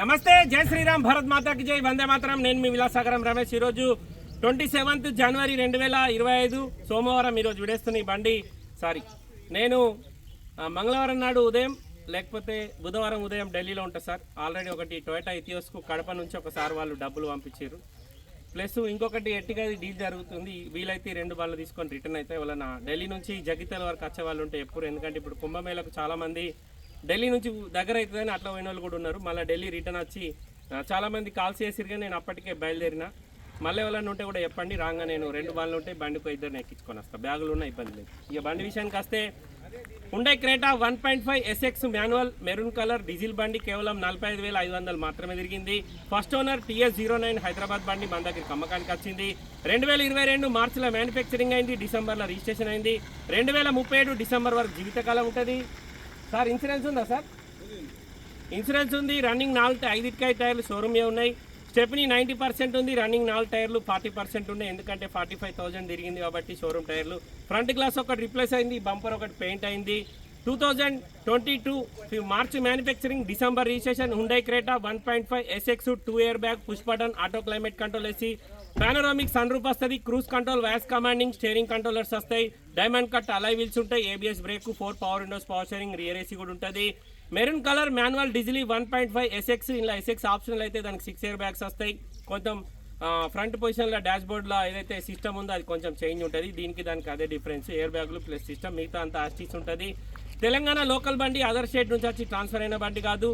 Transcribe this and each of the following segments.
నమస్తే జై శ్రీరామ్ భారత్ మాతాకి జై వందే మాత్రం. నేను మీ విలాసాగరం రమేష్. ఈరోజు ట్వంటీ సెవెంత్ జనవరి రెండు వేల ఇరవై ఐదు సోమవారం ఈరోజు విడేస్తున్న ఈ బండి. సారీ నేను మంగళవారం నాడు ఉదయం లేకపోతే బుధవారం ఉదయం ఢిల్లీలో ఉంటా సార్. ఆల్రెడీ ఒకటి టొయోటా ఇథియోస్కు కడప నుంచి ఒకసారి వాళ్ళు డబ్బులు పంపించారు. ప్లస్ ఇంకొకటి ఎట్టిగా డీల్ జరుగుతుంది వీలైతే రెండు బాళ్ళు తీసుకొని రిటర్న్ అయితే వాళ్ళ ఢిల్లీ నుంచి జగిత్యాల వరకు వచ్చే వాళ్ళు ఉంటే ఎప్పుడు ఎందుకంటే ఇప్పుడు కుంభమేళకు చాలామంది ఢిల్లీ నుంచి దగ్గర అవుతుందని అట్లా పోయిన వాళ్ళు కూడా ఉన్నారు. మళ్ళీ ఢిల్లీ రిటర్న్ వచ్చి చాలామంది కాల్స్ చేసిరు కానీ నేను అప్పటికే బయలుదేరిన. మళ్ళీ ఎవరైనా ఉంటే కూడా చెప్పండి రాగా నేను రెండు బండ్లు ఉంటే బండికి ఇద్దరు ఎక్కించుకొని వస్తాను బ్యాగులు ఉన్న ఇబ్బంది లేదు. ఇక బండి విషయానికి వస్తే ఉండే Creta one point five SX manual maroon colour diesel బండి కేవలం నలభై ఐదు వేల ఐదు వందలు మాత్రమే తిరిగింది. First owner TS zero nine Hyderabad బండి మన దగ్గరికి అమ్మకానికి వచ్చింది. రెండు వేల ఇరవై రెండు మార్చిలో మ్యానుఫ్యాక్చరింగ్ అయింది డిసెంబర్లో రిజిస్ట్రేషన్ అయింది. రెండు వేల ముప్పై ఏడు డిసెంబర్ వరకు జీవితకాలం ఉంటుంది. సార్ ఇన్సూరెన్స్ ఉందా సార్? ఇన్సూరెన్స్ ఉంది రన్నింగ్ నాలుగు ఐదుకాయ టైర్లు షోరూమే ఉన్నాయి. స్టెప్ని నైంటీ పర్సెంట్ ఉంది రన్నింగ్ నాలుగు టైర్లు ఫార్టీ పర్సెంట్ ఉన్నాయి. ఎందుకంటే ఫార్టీ ఫైవ్ థౌసండ్ తిరిగింది కాబట్టి షోరూమ్ టైర్లు. ఫ్రంట్ గ్లాస్ ఒకటి రిప్లేస్ అయింది బంపర్ ఒకటి పెయింట్ అయింది. Two thousand twenty two March manufacturing December registration Hyundai Creta one point five SX two air bag push button auto climate control వేసి panoramic sun roof వస్తుంది cruise control Vyas commanding steering controllers వస్తాయి. Diamond cut alloy wheels ఉంటాయి ABS brake four power windows power steering rear AC కూడా ఉంటుంది. Maroon colour manual diesel one point five SX ఇలా SX ఆప్షన్లు అయితే దానికి సిక్స్ ఇయర్ బ్యాగ్స్ వస్తాయి. కొంచెం ఫ్రంట్ పొజిషన్లో డాష్ బోర్డ్లో ఏదైతే సిస్టమ్ ఉందో అది కొంచెం చేంజ్ ఉంటుంది. దీనికి దానికి అదే డిఫరెన్స్ ఎయిర్ బ్యాగులు ప్లస్ సిస్టమ్ మిగతా అంత ఆస్టిస్ ఉంటుంది. తెలంగాణ లోకల్ బండి అదర్ స్టేట్ నుంచి వచ్చి ట్రాన్స్ఫర్ అయిన బండి కాదు.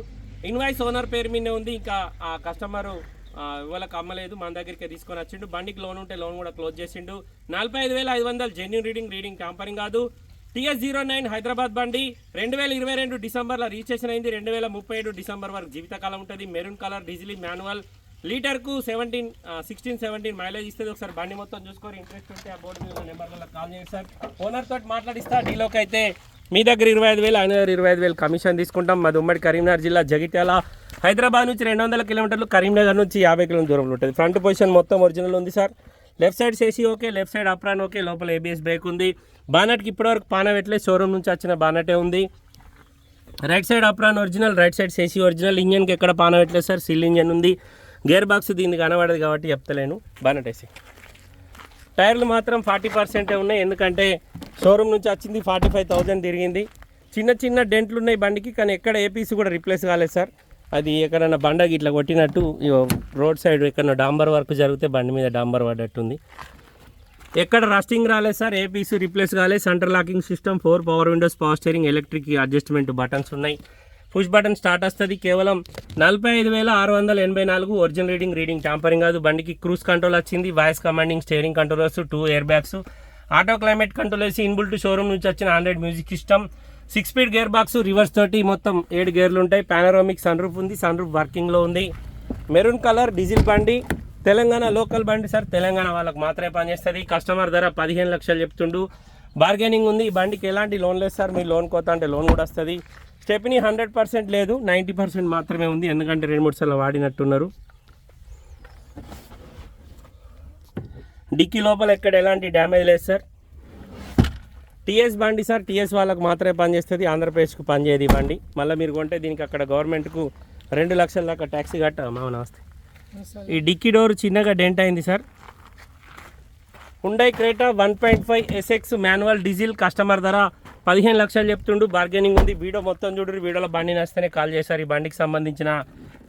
ఇన్వాయిస్ ఓనర్ పేరు మీదే ఉంది. ఇంకా ఆ కస్టమరు ఇవాళకి అమ్మలేదు మన దగ్గరికి తీసుకొని వచ్చిండు. బండికి లోన్ ఉంటే లోన్ కూడా క్లోజ్ చేసిండు. నలభై ఐదు వేల ఐదు వందలు జెన్యున్ రీడింగ్ రీడింగ్ ట్యాంపరింగ్ కాదు. టీఎస్ జీరో నైన్ హైదరాబాద్ బండి రెండు వేల ఇరవై రెండు డిసెంబర్లో రిజిస్ట్రేషన్ అయింది. రెండు వేల ముప్పై ఏడు డిసెంబర్ వరకు జీవితకాలం ఉంటుంది. Maroon colour diesel manual. లీటర్కు seventeen sixteen seventeen mileage ఇస్తుంది. ఒకసారి బండి మొత్తం చూసుకొని ఇంట్రెస్ట్ ఉంటే ఆ బోర్డు మీద నెంబర్లలో కాల్ చేయండి సార్ ఓనర్ తోటి మాట్లాడిస్తా డీలోకి అయితే. మీ దగ్గర ఇరవై ఐదు వేలు ఆయన దగ్గర ఇరవై ఐదు వేలు కమిషన్ తీసుకుంటాం. మాది ఉమ్మడి కరీంనగర్ జిల్లా జగిత్యాల. హైదరాబాద్ నుంచి రెండు వందల కిలోమీటర్లు కరీంనగర్ నుంచి యాభై కిలోమీటర్ దూరంలో ఉంటుంది. ఫ్రంట్ పొజిషన్ మొత్తం ఒరిజినల్ ఉంది sir. Left side chassis okay left side apron okay లోపల ఏబిఎస్ బ్రేక్ ఉంది. బానట్కి ఇప్పటివరకు పాన పెట్టలేదు షోరూమ్ నుంచి వచ్చిన బానటే ఉంది. Right side apron original right side సేసీ original ఇంజన్కి ఎక్కడ పాన పెట్టలేదు సార్? సిల్ ఇంజన్ ఉంది. గేర్ బాక్స్ దీనికి కనబడదు కాబట్టి చెప్తలేను. బానట్ వేసి. టైర్లు మాత్రం ఫార్టీ పర్సెంటే ఉన్నాయి. ఎందుకంటే షోరూమ్ నుంచి వచ్చింది ఫార్టీ ఫైవ్ థౌజండ్ తిరిగింది. చిన్న చిన్న డెంట్లు ఉన్నాయి బండికి కానీ ఎక్కడ ఏపీసీ కూడా రిప్లేస్ కాలేదు సార్. అది ఎక్కడైనా బండకి ఇట్లా కొట్టినట్టు రోడ్ సైడ్ ఎక్కడన్నా డాంబర్ వర్క్ జరిగితే బండి మీద డాంబర్ పడ్డట్టుంది. ఎక్కడ రస్టింగ్ రాలేదు సార్ ఏపీసీ రిప్లేస్ కాలేదు centre locking system four power windows power steering electric adjustment buttons ఉన్నాయి. పుష్ బటన్ స్టార్ట్ వస్తుంది కేవలం నలభై ఐదు వేల ఆరు వందల ఎనభై నాలుగు ఒరిజినల్ రీడింగ్ రీడింగ్ టాంపరింగ్ కాదు. బండికి క్రూజ్ కంట్రోల్ వచ్చింది voice commanding steering controllers two air bags auto climate control వేసి ఇన్బుల్ట్ షోరూమ్ నుంచి వచ్చిన Android music system six speed gear box reverse తోటి మొత్తం ఏడు గేర్లు ఉంటాయి. పానరామిక్ సన్ రూఫ్ ఉంది సన్ రూఫ్ వర్కింగ్లో ఉంది. మెరూన్ కలర్ డీజిల్ బండి తెలంగాణ లోకల్ బండి సార్ తెలంగాణ వాళ్ళకి మాత్రమే పనిచేస్తుంది. కస్టమర్ ధర పదిహేను లక్షలు చెప్తుండు. బార్గెనింగ్ ఉంది. ఈ బండికి ఎలాంటి లోన్ లేదు సార్ మీరు లోన్ కోత అంటే లోన్ కూడా వస్తుంది. స్టెప్ని హండ్రెడ్ పర్సెంట్ లేదు. నైంటీ పర్సెంట్ మాత్రమే ఉంది. ఎందుకంటే రెండు మూడు సార్లు వాడినట్టున్నారు. డిక్కీ లోపల ఎక్కడ ఎలాంటి డ్యామేజ్ లేదు సార్ టీఎస్ బండి సార్ టీఎస్ వాళ్ళకు మాత్రమే పనిచేస్తుంది ఆంధ్రప్రదేశ్కు పనిచేయదు బండి. మళ్ళీ మీరు కొంటే దీనికి అక్కడ గవర్నమెంట్కు రెండు లక్షల దాకా ట్యాక్సీ కట్ట మామ నమస్తే ఈ డిక్కీ డోర్ చిన్నగా డెంట్ అయింది sir. Hyundai Creta one point five SX manual diesel customer ధర పదిహేను లక్షలు చెప్తుండు. బార్గెనింగ్ ఉంది. వీడియో మొత్తం చూడరు వీడియోలో బండి నచ్చితేనే కాల్ చేశారు. ఈ బండికి సంబంధించిన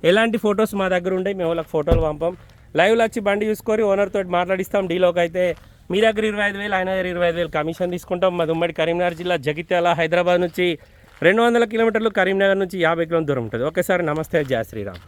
ఎలాంటి ఫొటోస్ మా దగ్గర ఉంటాయి మేము వాళ్ళకి ఫోటోలు పంపం. లైవ్లో వచ్చి బండి చూసుకొని ఓనర్ తోటి మాట్లాడిస్తాం. డీలోకి అయితే మీ దగ్గర ఇరవై ఐదు వేలు ఆయన దగ్గర ఇరవై ఐదు వేలు కమిషన్ తీసుకుంటాం. మాది ఉమ్మడి కరీంనగర్ జిల్లా జగిత్యాల హైదరాబాద్ నుంచి రెండు వందల కిలోమీటర్లు కరీంనగర్ నుంచి యాభై కిలోమీటర్ దూరం ఉంటుంది. ఓకే సార్ నమస్తే జయ శ్రీరామ్.